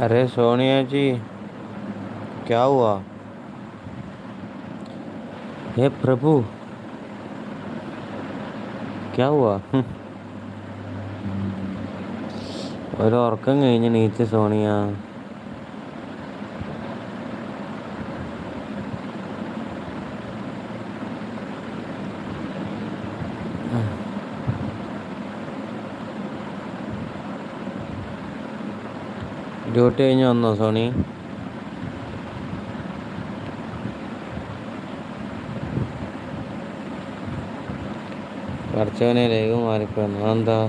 अरे सोनिया जी क्या हुआ हे प्रभु क्या हुआ ഹും. ഒരു ഉറക്കം കഴിഞ്ഞ് നീച്ച് സോണിയ ഡ്യൂട്ടി കഴിഞ്ഞ് വന്നോ സോണി? പഠിച്ചവനെ ലൈവ് മാറിപ്പോന്നു അതെന്താ?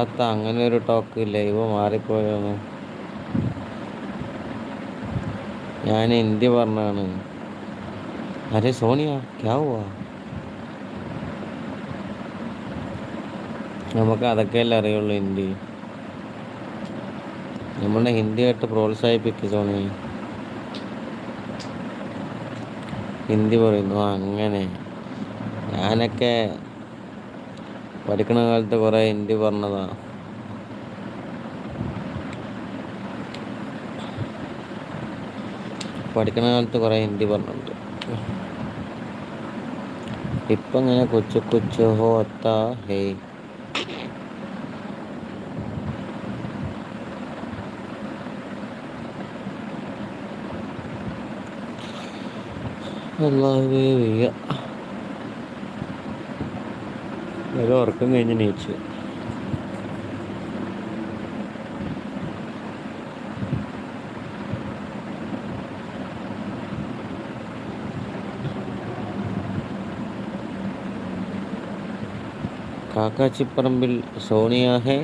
അത്ത അങ്ങനെ ഒരു ടോക്ക് ലൈവ് മാറിപ്പോയോന്ന്. ഞാൻ ഹിന്ദി പറഞ്ഞാണ് അരെ സോണിയ ക്യാ നമുക്ക് അതൊക്കെയല്ലേ അറിയുള്ളൂ ഹിന്ദി. നമ്മളെ ഹിന്ദി ആയിട്ട് പ്രോത്സാഹിപ്പിക്കും സോണി. ഹിന്ദി പറയുന്നു ആ, അങ്ങനെ. ഞാനൊക്കെ പഠിക്കണ കാലത്ത് കുറേ ഹിന്ദി പറഞ്ഞതാ. പഠിക്കണ കാലത്ത് കുറേ ഹിന്ദി പറഞ്ഞിട്ടുണ്ട്. ഇപ്പം ഇങ്ങനെ കൊച്ചു കൊച്ചു ഹോത്ത ഹേ. അല്ലാഹുവേ വയ്യ ഒരു ഉറക്കം കഴിഞ്ഞ് നീച്ചു കാക്കാച്ചിപ്പറമ്പിൽ സോണിയ ഹേ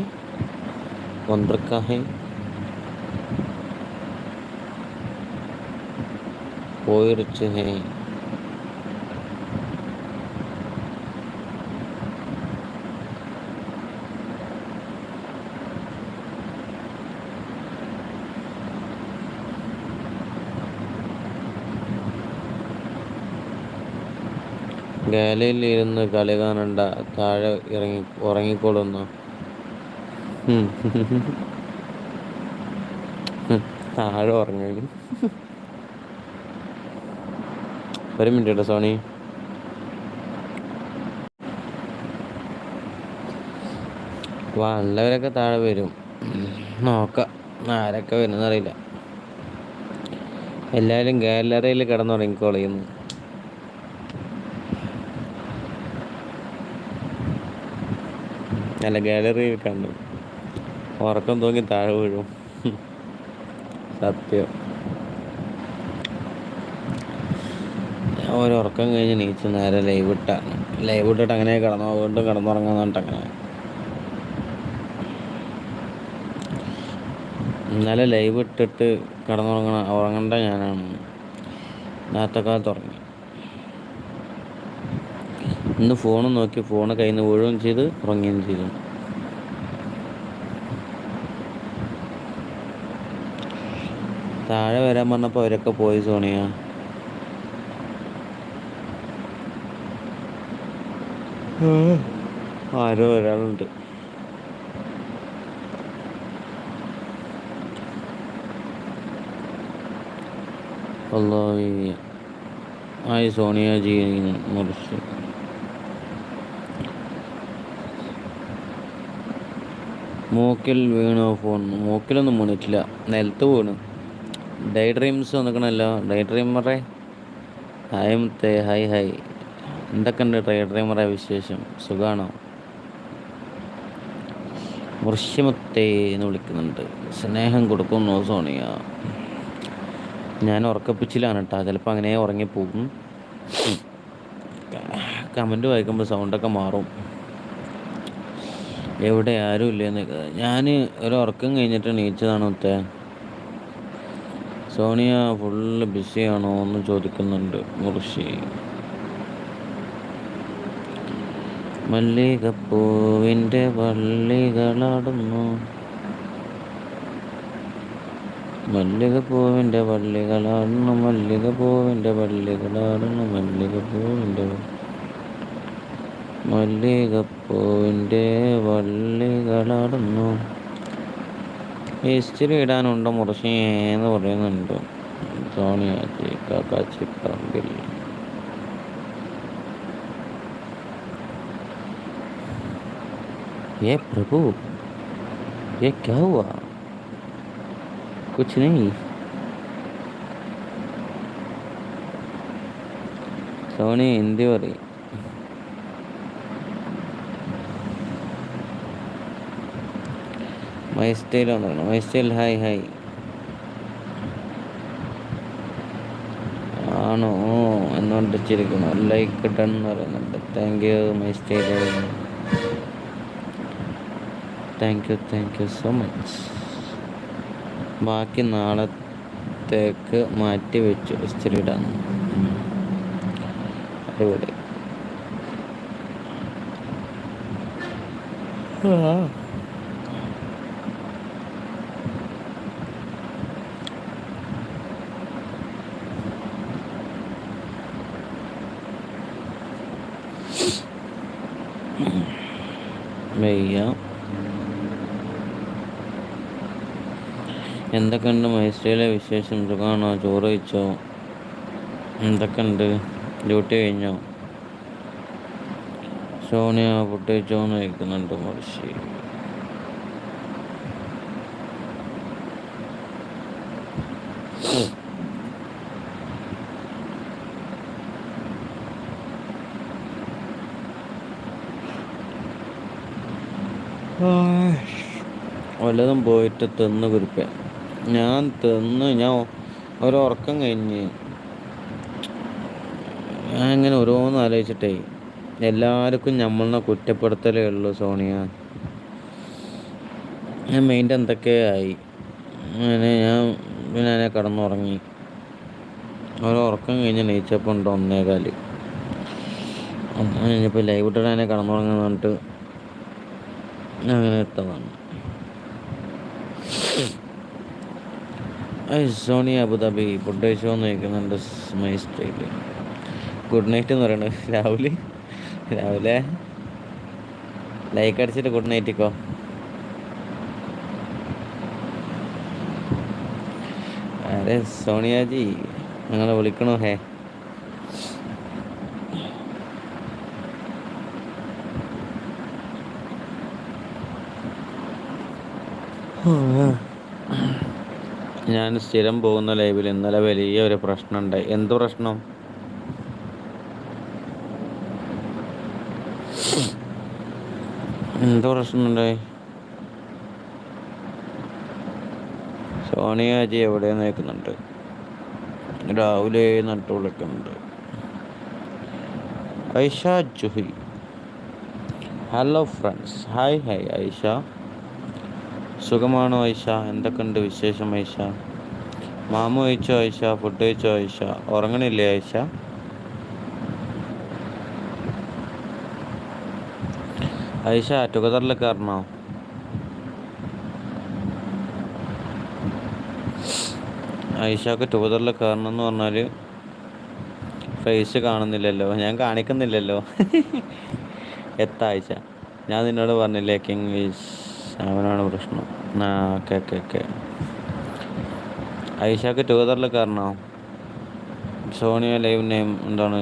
വന്ത്രക്ക ഹേ പോയിരിച്ച് ഹേ ഗാലയിൽ ഇരുന്ന് കളി കാണണ്ട. താഴെ ഇറങ്ങി ഉറങ്ങിക്കൊള്ളുന്നു. താഴെ ഉറങ്ങി. ഒരു മിനിറ്റ് സോണി. വല്ലവരൊക്കെ താഴെ വരും. നോക്കാം ആരൊക്കെ വരുന്നറിയില്ല. എല്ലാവരും ഗാലറിയിൽ കിടന്നുറങ്ങിക്കോളിയുന്നു അല്ല ഗാലറിയിൽ കണ്ടു. ഉറക്കം തൂങ്ങി താഴെ വീഴും. സത്യം. ഒരു ഉറക്കം കഴിഞ്ഞ് നീച്ച് നേരെ ലൈവ് ഇട്ട. ലൈവ് ഇട്ടിട്ട് അങ്ങനെ കിടന്നു. വീണ്ടും കിടന്നുറങ്ങാന്നിട്ട് അങ്ങനെ. ഇന്നലെ ലൈവ് ഇട്ടിട്ട് കിടന്നുറങ്ങണ ഉറങ്ങണ്ട ഞാനാണ്. നേരത്തെ കാലത്ത് ഉറങ്ങി. ഇന്ന് ഫോണും നോക്കി ഫോണ് കയ്യിൽ നിന്ന് വീഴുകയും ചെയ്ത് ഉറങ്ങുകയും ചെയ്തു. താഴെ വരാൻ പറഞ്ഞപ്പോൾ അവരൊക്കെ പോയി സോണിയ. ആരോ ഒരാളുണ്ട്. അല്ലാഹ് ആയി സോണിയ ജി മുറിച്ച്. മൂക്കിൽ വീണു ഫോൺ മൂക്കിലൊന്നും വീണിട്ടില്ല. നിലത്ത് വീണു. ഡേ ഡ്രീംസ് വന്നിക്കണല്ലോ. ഡേ ഡ്രീമറെ ഹായ് മുത്തേ. ഹായ് ഹായ് എന്തൊക്കെയുണ്ട് ഡേ ഡ്രീമറെ വിശേഷം? സുഖമാണോ മുർഷിമുത്തേ എന്ന് വിളിക്കുന്നുണ്ട്. സ്നേഹം കൊടുക്കുന്നു സോണിയ. ഞാൻ ഉറക്കപ്പിച്ചിലാണ് കേട്ടോ ചിലപ്പോൾ അങ്ങനെ ഉറങ്ങിപ്പോകും. കമന്റ് വായിക്കുമ്പോൾ സൗണ്ടൊക്കെ മാറും. എവിടെ ആരും ഇല്ലെന്ന്. ഞാൻ ഒരു ഉറക്കം കഴിഞ്ഞിട്ട് എണീച്ചതാണ് ഉത്തേ സോണിയ ഫുള്ള് ബിസിയാണോ എന്ന് ചോദിക്കുന്നുണ്ട് മുർഷി. മല്ലികപ്പൂവിന്റെ വള്ളികളാടുന്നു. മല്ലികപ്പൂവിന്റെ വള്ളികളാടുന്നു മല്ലികപ്പൂവിന്റെ വള്ളികളാടുന്നു മല്ലികപ്പൂവിന്റെ വ- മല്ലികപ്പൂവിൻ്റെ വള്ളികളടന്നു ഇസ്തിരി ഇടാനുണ്ടോ മുറശേന്ന് പറയുന്നുണ്ട് സോണിയാജി കാക്കാച്ചി പറമ്പിൽ ये प्रभु ये क्या हुआ कुछ नहीं സോണി ഹിന്ദി പറയും മൈ സ്റ്റൈൽ വന്നു. My style hi hi. ആണോ? എന്നുകൊണ്ട് ലൈക്ക് ഡൺ എന്ന് പറയുന്നുണ്ട്. Thank you my style thank you thank you so much ബാക്കി നാളത്തേക്ക് മാറ്റി വെച്ചു ഇസ്തിരി ഇടാൻ അടിപൊളി. ആ. വയ്യ എന്തൊക്കെയുണ്ട് മൈസ്റ്റയിലെ വിശേഷം? സുഖമാണോ ചോറ് കഴിച്ചോ? എന്തൊക്കെയുണ്ട് ഡ്യൂട്ടി കഴിഞ്ഞോ? സോണിയ ഫുഡ് കഴിച്ചോന്ന് കഴിക്കുന്നുണ്ട് മുറിശി വല്ലതും പോയിട്ട് തിന്ന് കുരുപ്പ ഞാൻ തിന്ന് ഞാൻ ഒരുറക്കം കഴിഞ്ഞ് ഞാൻ ഇങ്ങനെ ഓരോന്ന് ആലോചിച്ചിട്ടേ എല്ലാവർക്കും നമ്മളെ കുറ്റപ്പെടുത്തലേ ഉള്ളൂ സോണിയ. ഞാൻ മെയിന്റെ എന്തൊക്കെയായി അങ്ങനെ ഞാൻ പിന്നെ അതിനെ കടന്നുറങ്ങി. ഒരു ഉറക്കം കഴിഞ്ഞ് നെയ്ച്ചപ്പം ഉണ്ട് ഒന്നേകാൽ ഒന്ന് കഴിഞ്ഞപ്പോൾ ലൈവ് ഇട്ടിട്ട് അതിനെ കടന്നുറങ്ങുന്നു പറഞ്ഞിട്ട് അങ്ങനെ ഇട്ടതാണ്. സോണി അബുദാബി ഫുഡ് ഷോ എന്ന് ചോദിക്കുന്നുണ്ട് മൈ സ്റ്റൈൽ. ഗുഡ് നൈറ്റ് എന്ന് പറയുന്നത് രാവിലെ രാവിലെ. ലൈക്ക് അടിച്ചിട്ട് ഗുഡ് നൈറ്റിക്കോ അരെ സോണിയാജി നിങ്ങളെ വിളിക്കണോ? ഹേ. ഞാൻ സ്ഥിരം പോകുന്ന ലൈവിൽ ഇന്നലെ വലിയ ഒരു പ്രശ്നമുണ്ടായി. എന്ത് പ്രശ്നം? എന്ത് പ്രശ്നമുണ്ടായി? സോണിയാജി എവിടെ നിൽക്കുന്നുണ്ട്? രാവിലെ നട്ടു വിളിക്കുന്നുണ്ട്. Aisha Juhi. Hello friends hi hi Aisha. സുഖമാണോ ഐഷ? എന്തൊക്കെയുണ്ട് വിശേഷം ഐഷ? മാമു കഴിച്ചോ ഐഷ? ഫുഡ് കഴിച്ചോ ഐഷ? ഉറങ്ങണില്ലേ ഐഷ? ഐഷ ടുഗദറിലേക്കാരണോ ഐഷക്ക് ടുഗദറിൽ കയറണം എന്ന് പറഞ്ഞാൽ ഫേസ് കാണുന്നില്ലല്ലോ. ഞാൻ കാണിക്കുന്നില്ലല്ലോ. എത്ത ആഴ്ച ഞാൻ നിന്നോട് പറഞ്ഞില്ലേ കിങ് അവനാണ് പ്രശ്നം. ആ ഓക്കെ ഓക്കെ ഓക്കെ. ഐഷാക്ക് ടുഗദറിൽ കയറണോ സോണിയ ലൈവ് നെയിം എന്താണ്?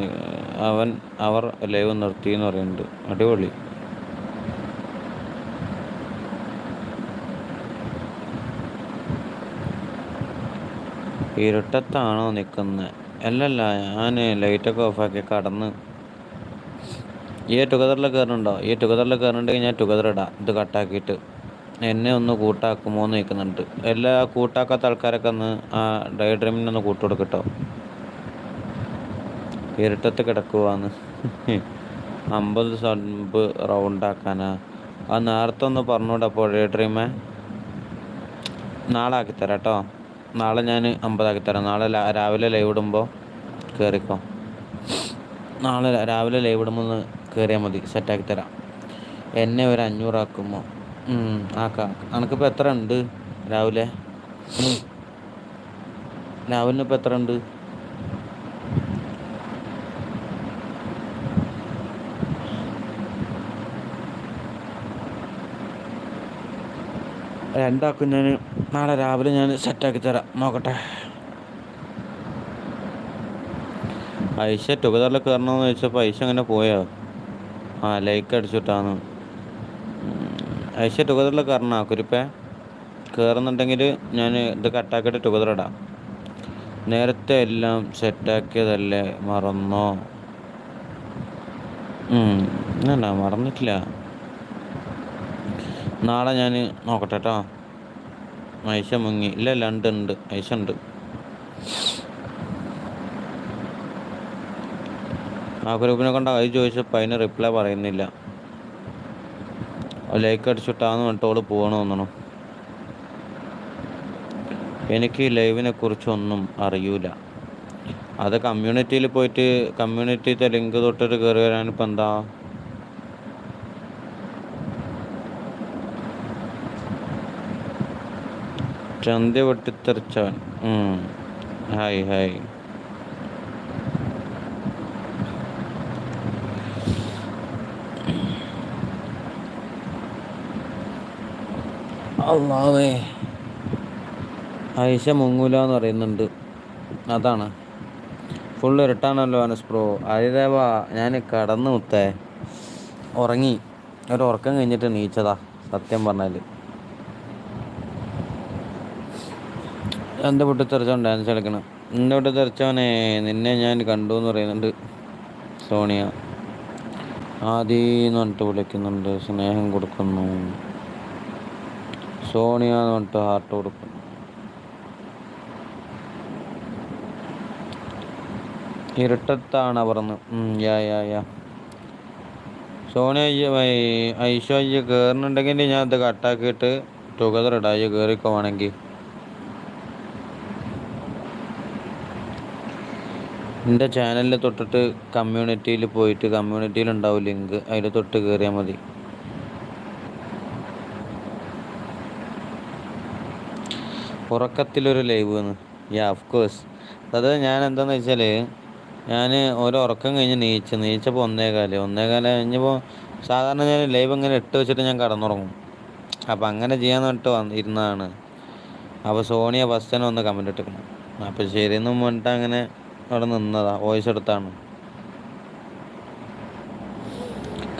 അവൻ അവർ ലൈവ് നിർത്തി എന്ന് പറയുന്നുണ്ട്. അടിപൊളി. ഇരുട്ടത്താണോ നിൽക്കുന്നത് അല്ലല്ല ഞാൻ ലൈറ്റൊക്കെ ഓഫാക്കി കടന്ന്. ഈ ടുഗദറിൽ കയറുന്നുണ്ടോ ഈ ടുഗദറിൽ കയറുന്നുണ്ടെങ്കിൽ ഞാൻ ടുഗദർ ഇടാം. ഇത് കട്ടാക്കിയിട്ട്. എന്നെ ഒന്ന് കൂട്ടാക്കുമോ എന്ന് നിൽക്കുന്നുണ്ട് എല്ലാ കൂട്ടാക്കാത്ത ആൾക്കാരൊക്കെ ഒന്ന് ആ ഡൈ ഡ്രീമിനൊന്ന് കൂട്ടുകൊടുക്കട്ടോ ഇരുട്ടത്ത് കിടക്കുവാന്ന്. അമ്പത് സമ്പ് റൗണ്ടാക്കാനാ. ആ നേരത്തെ ഒന്ന് പറഞ്ഞൂടെ അപ്പോൾ ഡേ ഡ്രീമേ നാളെ ആക്കിത്തരാം കേട്ടോ നാളെ ഞാൻ അമ്പതാക്കി തരാം. നാളെ രാവിലെ ലൈവ് ഇടുമ്പോൾ കയറിക്കോ നാളെ രാവിലെ ലൈവ് ഇടുമ്പോൾ ഒന്ന് കയറിയാൽ മതി. സെറ്റാക്കി തരാം. എന്നെ ഒരു അഞ്ഞൂറാക്കുമോ? ആക്കാം. എനിക്കിപ്പോൾ എത്ര ഉണ്ട് രാവിലെ? രാവിലെ ഇപ്പോൾ എത്ര ഉണ്ട്? രണ്ടാക്കും ഞാൻ നാളെ രാവിലെ ഞാൻ സെറ്റാക്കി തരാം. നോക്കട്ടെ. പൈസ ടുഗദറിൽ കയറണമെന്ന് ചോദിച്ചപ്പോൾ പൈസ അങ്ങനെ പോയോ? ആ ലൈക്ക് അടിച്ചിട്ടാന്ന് ഐഷ ടുഗദറിൽ കയറണ ആക്കുരിപ്പേ. കയറുന്നുണ്ടെങ്കിൽ ഞാൻ ഇത് കട്ടാക്കിയിട്ട് ടുഗദർ ഇടാം. നേരത്തെ എല്ലാം സെറ്റാക്കിയതല്ലേ മറന്നോ? എന്നാ മറന്നിട്ടില്ല. നാളെ ഞാൻ നോക്കട്ടെ കേട്ടോ ഐശ മുങ്ങി. ഇല്ല ഇല്ല ഉണ്ട് ഐഷ ഉണ്ട്. ആ ഗ്രൂപ്പിനെ കൊണ്ട് അത് ചോദിച്ചപ്പോൾ അതിന് റിപ്ലൈ പറയുന്നില്ല. ലൈക്ക് അടിച്ചിട്ടാന്ന് പറഞ്ഞിട്ട് അവൾ പോകണം തോന്നണം. എനിക്ക് ലൈവിനെ കുറിച്ചൊന്നും അറിയൂല. അത് കമ്മ്യൂണിറ്റിയിൽ പോയിട്ട് കമ്മ്യൂണിറ്റിത്തെ ലിങ്ക് തൊട്ടിട്ട് കയറി വരാനിപ്പോൾ എന്താ? ചന്ത വെട്ടിത്തെറിച്ചവൻ. Hi hi. അള്ളാവേ. ഐഷ മുങ്ങൂല എന്ന് പറയുന്നുണ്ട്. അതാണ്. ഫുൾ ഇരട്ടാണല്ലോ അനസ് പ്രോ അതിദേവ ഞാൻ കടന്നു മുത്തേ. ഉറങ്ങി. ഒരു ഉറക്കം കഴിഞ്ഞിട്ട് നീച്ചതാ സത്യം പറഞ്ഞാൽ എന്റെ വീട്ടിൽ തെറിച്ചവൻ ഡാൻസ് കളിക്കണം. എന്റെ വീട്ടിൽ തെറിച്ചവനെ നിന്നെ ഞാൻ കണ്ടു എന്ന് പറയുന്നുണ്ട് സോണിയ. ആദ്യം പറഞ്ഞിട്ട് വിളിക്കുന്നുണ്ട് സ്നേഹം കൊടുക്കുന്നു. സോണിയ എന്ന് പറഞ്ഞിട്ട് ഹാർട്ട് കൊടുക്കും. ഇരുട്ടത്താണ് പറഞ്ഞ് യാ യാ യാ. സോണിയ ഐശോ അയ്യ കയറുന്നുണ്ടെങ്കിൽ ഞാൻ ഇത് കട്ടാക്കിയിട്ട് ടുഗദർ ഇടാം. അയ്യ കയറിക്കുവാണെങ്കിൽ എന്റെ ചാനലിൽ തൊട്ടിട്ട് കമ്മ്യൂണിറ്റിയിൽ പോയിട്ട് കമ്മ്യൂണിറ്റിയിൽ ഉണ്ടാവും ലിങ്ക് അതിൽ തൊട്ട് കയറിയാൽ മതി. ഉറക്കത്തിലൊരു ലൈവ് എന്ന് യാ ഓഫ് കോഴ്സ് അത് ഞാൻ എന്താണെന്ന് വെച്ചാൽ ഞാൻ ഓരോ ഉറക്കം കഴിഞ്ഞ് നീച്ച് നീച്ചപ്പോൾ ഒന്നേകാൽ. ഒന്നേകാൽ കഴിഞ്ഞപ്പോൾ സാധാരണ ഞാൻ ലൈവ് ഇങ്ങനെ ഇട്ട് വെച്ചിട്ട് ഞാൻ കടന്നുറങ്ങും. അപ്പോൾ അങ്ങനെ ചെയ്യാന്ന് പറഞ്ഞിട്ട് വന്ന് ഇരുന്നതാണ് അപ്പോൾ സോണിയ ഫസ്റ്റ് ഒന്ന് കമന്റ് ഇട്ടിരിക്കണം അപ്പോൾ ശരിയെന്ന് പറഞ്ഞിട്ട് അങ്ങനെ അവിടെ നിന്നതാ. വോയിസ് എടുത്താണ്.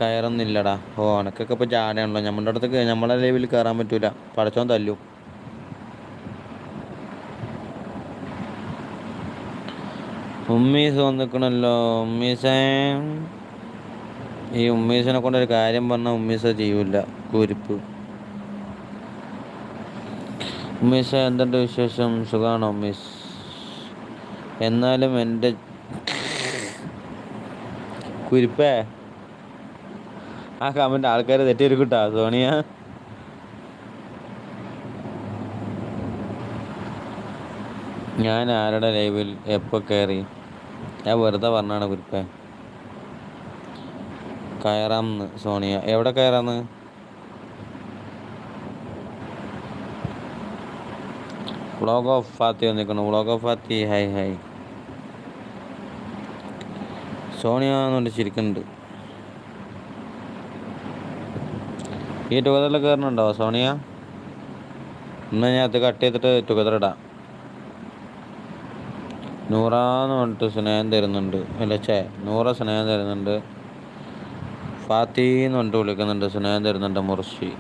കയറൊന്നുമില്ലടാ ഓ അനക്കൊക്കെ ഇപ്പോൾ ജാടയാണല്ലോ. നമ്മുടെ അടുത്ത് നമ്മളെ ലൈവിൽ കയറാൻ പറ്റൂല. പടച്ചോൻ തല്ലും. ഉമ്മീസ് വന്നിക്കണല്ലോ ഉമ്മീസേ. ഈ ഉമ്മീസിനെ കൊണ്ടൊരു കാര്യം പറഞ്ഞാൽ ഉമ്മീസ ചെയ്യൂല കുരിപ്പ്. ഉമ്മീസ എന്തുണ്ട് വിശേഷം? സുഖാണോ ഉമ്മീസ്? എന്നാലും എന്റെ കുരിപ്പേ. ആ കമന്റ് ആൾക്കാർ തെറ്റിയിരിക്കട്ടാ സോണിയ. ഞാൻ ആരുടെ ലൈവിൽ എപ്പോൾ കയറി ഞാൻ വെറുതെ പറഞ്ഞാണ് കുരിപ്പേ. കയറാമെന്ന് സോണിയ. എവിടെ കയറാന്ന്? വ്ളോഗ് ഓഫ് ഫാത്തി വന്നിരിക്കുന്നു. Vlog of Fathi hi hi. Sonia എന്നുകൊണ്ട് ചിരിക്കുന്നുണ്ട്. ഈ ടുഗദറിൽ കയറുന്നുണ്ടോ സോണിയ? എന്നാൽ ഞാൻ അത് കട്ട് ചെയ്തിട്ട് ടുഗദർ ഇടാം. നൂറാന്ന് പറഞ്ഞിട്ട് സ്നേഹം തരുന്നുണ്ട്. അല്ല ചേ? നൂറ സ്നേഹം തരുന്നുണ്ട്. ഫാത്തി എന്ന് പറഞ്ഞിട്ട് വിളിക്കുന്നുണ്ട്. സ്നേഹം തരുന്നുണ്ട് മുർഷി.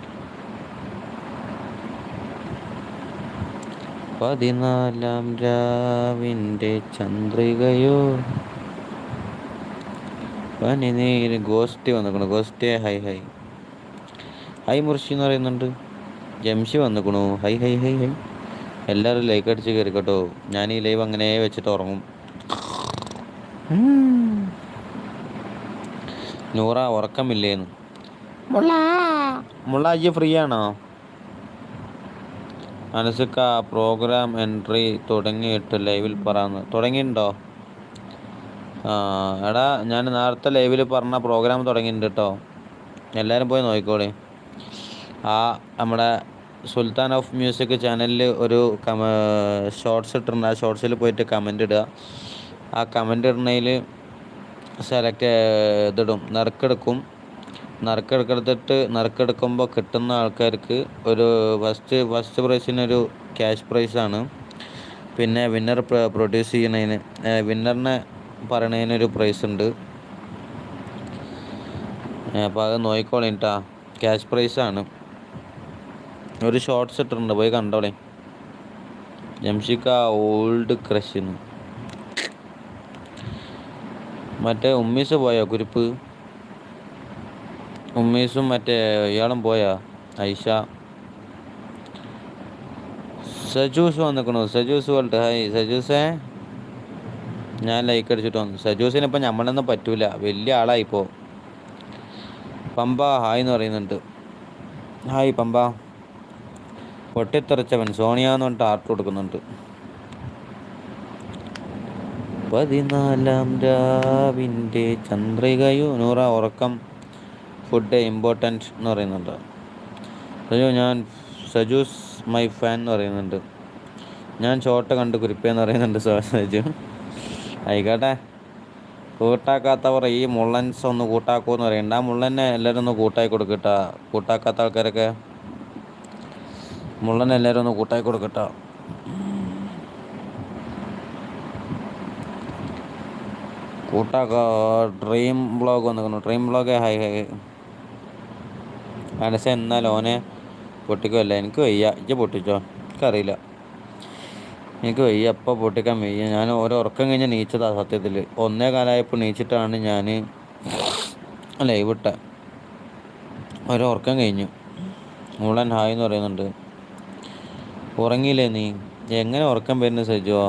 പതിനാലാം രാവിന്റെ ചന്ദ്രികയോ പനിനീര് ഗോസ്റ്റി വന്നിക്കണു. ഗോസ്റ്റി ഹൈ ഹൈ. ഹൈ മുർഷി എന്ന് പറയുന്നുണ്ട്. Jamshi വന്നിക്കണു. Hi hi hi hi. എല്ലാവരും ലൈക്ക് അടിച്ച് കയറി കേട്ടോ ഞാൻ ഈ ലൈവ് അങ്ങനെ വെച്ചിട്ട് ഉറങ്ങും. നൂറ ഉറക്കമില്ലേന്ന്. മുള്ള. അയ്യ ഫ്രീ ആണോ? അനസുക്ക പ്രോഗ്രാം എൻട്രി തുടങ്ങിയിട്ട് ലൈവിൽ പറയാന്ന് തുടങ്ങിയിട്ടുണ്ടോ? ആ എടാ ഞാൻ നേരത്തെ ലൈവിൽ പറഞ്ഞ പ്രോഗ്രാം തുടങ്ങിയിട്ടുണ്ട് കേട്ടോ എല്ലാവരും പോയി നോക്കിക്കോളി. ആ നമ്മുടെ സുൽത്താൻ ഓഫ് മ്യൂസിക് ചാനലിൽ ഒരു കമ ഷോർട്സ് ഇട്ടിട്ടുണ്ട്. ആ ഷോർട്സിൽ പോയിട്ട് കമന്റ് ഇടുക. ആ കമന്റ് ഇടുന്നതിൽ സെലക്ട് ഇതിടും. നറുക്കെടുക്കും നറുക്കെടുക്കെടുത്തിട്ട് നറുക്കെടുക്കുമ്പോൾ കിട്ടുന്ന ആൾക്കാർക്ക് ഒരു ഫസ്റ്റ് ഫസ്റ്റ് പ്രൈസിനൊരു ക്യാഷ് പ്രൈസാണ് പിന്നെ വിന്നർ പ്രൊഡ്യൂസ് ചെയ്യണതിന് വിന്നറിനെ പറയണതിനൊരു പ്രൈസ് ഉണ്ട്. അപ്പോൾ അത് നോക്കിക്കോളിട്ടാ ക്യാഷ് പ്രൈസാണ് ഒരു ഷോർട്ട്സ് ഇട്ടിട്ടുണ്ട് പോയി കണ്ടോളെ. ജംഷിക്ക ഓൾഡ് ക്രഷ് മറ്റേ ഉമ്മീസ് പോയോ കുരിപ്പ്? ഉമ്മീസും മറ്റേ ഇയാളും പോയാ? ഐഷ. സജൂസ് വന്നിക്കണു സജൂസ് വേൾഡ് ഹായ് സജൂസേ. ഞാൻ ലൈക്ക് അടിച്ചിട്ട് വന്നു. സജൂസിന് ഇപ്പം നമ്മളൊന്നും പറ്റൂല വലിയ ആളായിപ്പോ. പമ്പ ഹായ് എന്ന് പറയുന്നുണ്ട്. ഹായ് പമ്പ. പൊട്ടിത്തെറിച്ചവൻ സോണിയ എന്ന് പറഞ്ഞിട്ട് ആർട്ട് കൊടുക്കുന്നുണ്ട്. പതിനാലാം രാവിന്റെ ചന്ദ്രികയോ നൂറ ഉറക്കം ഫുഡ് ഇമ്പോർട്ടന്റ് എന്ന് പറയുന്നുണ്ട്. സജു ഞാൻ സജൂസ് മൈ ഫാൻ എന്ന് പറയുന്നുണ്ട്. ഞാൻ ഷോട്ട് കണ്ട് കുരിപ്പേന്ന് പറയുന്നുണ്ട് സജു. ആയിക്കോട്ടെ. കൂട്ടാക്കാത്തവർ ഈ മുള്ളൻസ് ഒന്ന് കൂട്ടാക്കുമെന്ന് പറയുന്നുണ്ട്. ആ മുള്ളനെ എല്ലാവരും ഒന്ന് കൂട്ടായി കൊടുക്കട്ടാ കൂട്ടാക്കാത്ത ആൾക്കാരൊക്കെ മുള്ളനെ എല്ലാവരും ഒന്ന് കൂട്ടായി കൊടുക്കട്ട. കൂട്ടാക്ക ഡ്രീം ബ്ലോഗ് വന്നിരിക്കുന്നു ഡ്രീം ബ്ലോഗ് ഹൈ ഹൈ മനസ്സ് എന്നാൽ ഓനെ പൊട്ടിക്കുമല്ല എനിക്ക് വയ്യ. ഇജ്ജ പൊട്ടിച്ചോ? എനിക്കറിയില്ല. എനിക്ക് വയ്യ. അപ്പം പൊട്ടിക്കാൻ വയ്യ. ഞാൻ ഓരോ ഉറക്കം കഴിഞ്ഞ് നീച്ചതാ സത്യത്തിൽ ഒന്നേ കാലമായപ്പോൾ നീച്ചിട്ടാണ് ഞാൻ ലൈവ് ഇട്ട. ഓരോ ഉറക്കം കഴിഞ്ഞു. മുളൻ ഹായ് എന്ന് പറയുന്നുണ്ട്. ഉറങ്ങിയില്ലേ നീ? എങ്ങനെ ഉറക്കം വരുന്നു സജോ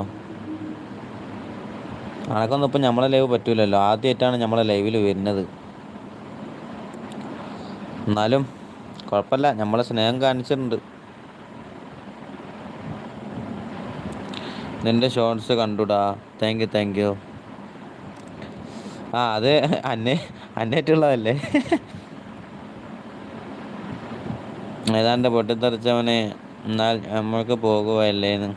അനക്കൊന്നും ഇപ്പം നമ്മളെ ലൈവ് പറ്റൂലല്ലോ. ആദ്യമായിട്ടാണ് നമ്മളെ ലൈവിൽ വരുന്നത്. എന്നാലും കുഴപ്പമില്ല. നമ്മളെ സ്നേഹം കാണിച്ചിട്ടുണ്ട്. നിന്റെ ഷോർട്സ് കണ്ടുടാ. താങ്ക് യു താങ്ക് യു ആ അത് അന്നെ അന്നേറ്റുള്ളതല്ലേ? ഏതാണ്ട് പൊട്ടിത്തെറിച്ചവനെ എന്നാൽ നമ്മൾക്ക് പോകുകയല്ലേന്ന്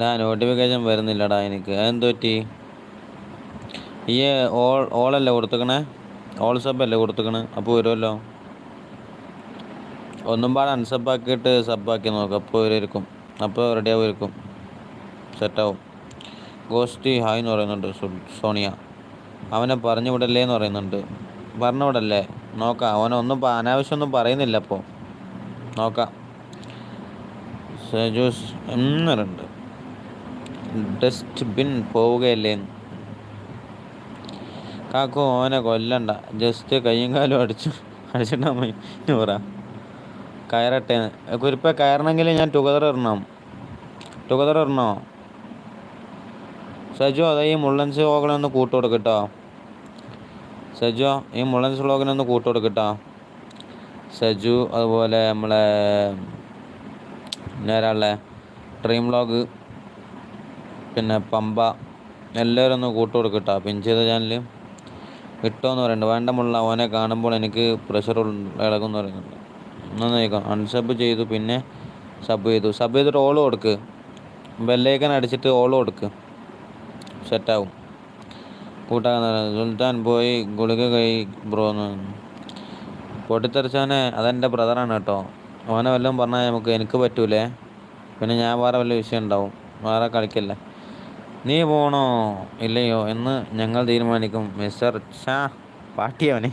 ഡാ നോട്ടിഫിക്കേഷൻ വരുന്നില്ലടാ എനിക്ക്. അതെന്ത് പറ്റി? ഈ ഓൾ ഓളല്ലേ കൊടുത്തേക്കണേ? ഓൾ സബ് അല്ലേ കൊടുത്തേക്കണേ? അപ്പോൾ വരുമല്ലോ ഒന്നും പാടെ അൺസബാക്കിയിട്ട് സബാക്കി നോക്കാം. അപ്പോൾ വരുമായിരിക്കും അപ്പോൾ റെഡി ആവുമായിരിക്കും സെറ്റാവും ഗോസ്റ്റി ഹായ് എന്ന് പറയുന്നുണ്ട് സോണിയ. അവനെ പറഞ്ഞു വിടല്ലേ എന്ന് പറയുന്നുണ്ട്. പറഞ്ഞു വിടല്ലേ നോക്കാം. അവനൊന്നും അനാവശ്യമൊന്നും പറയുന്നില്ല അപ്പോൾ നോക്കാം. സജൂസ് എന്നറുണ്ട് ഡസ്റ്റ്ബിൻ പോവുകയല്ലേ? കാക്കു ഓനെ കൊല്ലണ്ട. ജസ്റ്റ് കയ്യും കാലും അടിച്ചു. അടിച്ചിട്ടാ മതി പറ. കയറട്ടെ. കുരിപ്പ കയറണമെങ്കിൽ ഞാൻ ടുഗദർ ഇടണം. ടുഗദർ ഇടണോ? സജു അതായി മുള്ളൻസ് ഓകളൊന്ന് കൂട്ടുകൊടുക്കട്ടോ കൂട്ടു കൊടുക്കട്ടോ സജു ഈ മുളൻ സ്ലോഗനൊന്ന് ഒന്ന് കൂട്ടു കൊടുക്കട്ടോ സജു അതുപോലെ നമ്മളെ നേരാളെ ഡ്രീം വ്ളോഗ് പിന്നെ പമ്പ എല്ലാവരും ഒന്ന് കൂട്ട് കൊടുക്കട്ടോ പിൻ ചെയ്ത ചാനൽ കിട്ടുമെന്ന് പറയുന്നുണ്ട് വേണ്ട മുള്ള അവനെ കാണുമ്പോൾ എനിക്ക് പ്രഷർ ഇളകുമെന്ന് പറയുന്നുണ്ട്. നന്നായിക്കാം അൺസബ് ചെയ്തു പിന്നെ സബ് ചെയ്തു. സബ് ചെയ്തിട്ട് ഓൾ കൊടുക്ക്. ബെല്ലേക്കൻ അടിച്ചിട്ട് ഓൾ കൊടുക്ക്. സെറ്റാവും കൂട്ടാൻ സുൽത്താൻ പോയി ഗുളിക കൈ ബ്രോന്ന് പൊട്ടിത്തെറിച്ചവനെ അതെന്റെ ബ്രദറാണ് കേട്ടോ. അവനെ വല്ലതും പറഞ്ഞാൽ നമുക്ക് എനിക്ക് പറ്റൂലേ. പിന്നെ ഞാൻ വേറെ വല്ല വിഷയം ഉണ്ടാവും. വേറെ കളിക്കല്ലേ. നീ പോണോ ഇല്ലയോ എന്ന് ഞങ്ങൾ തീരുമാനിക്കും. മിസ്റ്റർ ഷാ പാട്ടിയവനെ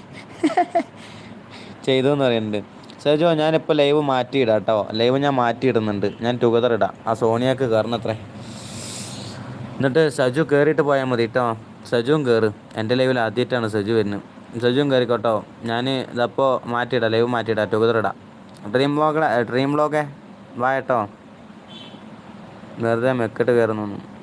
ചെയ്തു എന്ന് പറയുന്നുണ്ട്. സജോ ഞാനിപ്പോൾ ലൈവ് മാറ്റിയിടാം കേട്ടോ. ലൈവ് ഞാൻ മാറ്റിയിടുന്നുണ്ട്. ഞാൻ ടുഗദർ ഇടാം. ആ സോണിയാക്ക് കയറണത്രേ. എന്നിട്ട് സജു കയറിയിട്ട് പോയാൽ മതി കേട്ടോ. സജുവും കയറ് എന്റെ ലൈവിൽ ആദ്യമായിട്ടാണ് സജു വരുന്നത്. സജുവും കയറിക്കോട്ടോ ഞാൻ ഇതപ്പോൾ മാറ്റിയിടാം. ലൈവ് മാറ്റിയിടാം. ടുഗദർ ഇടാം. ഡ്രീം ബ്ലോഗ് ഡ്രീം ബ്ലോഗേ വാ കേട്ടോ. വെറുതെ മെക്കിട്ട് കയറുന്നു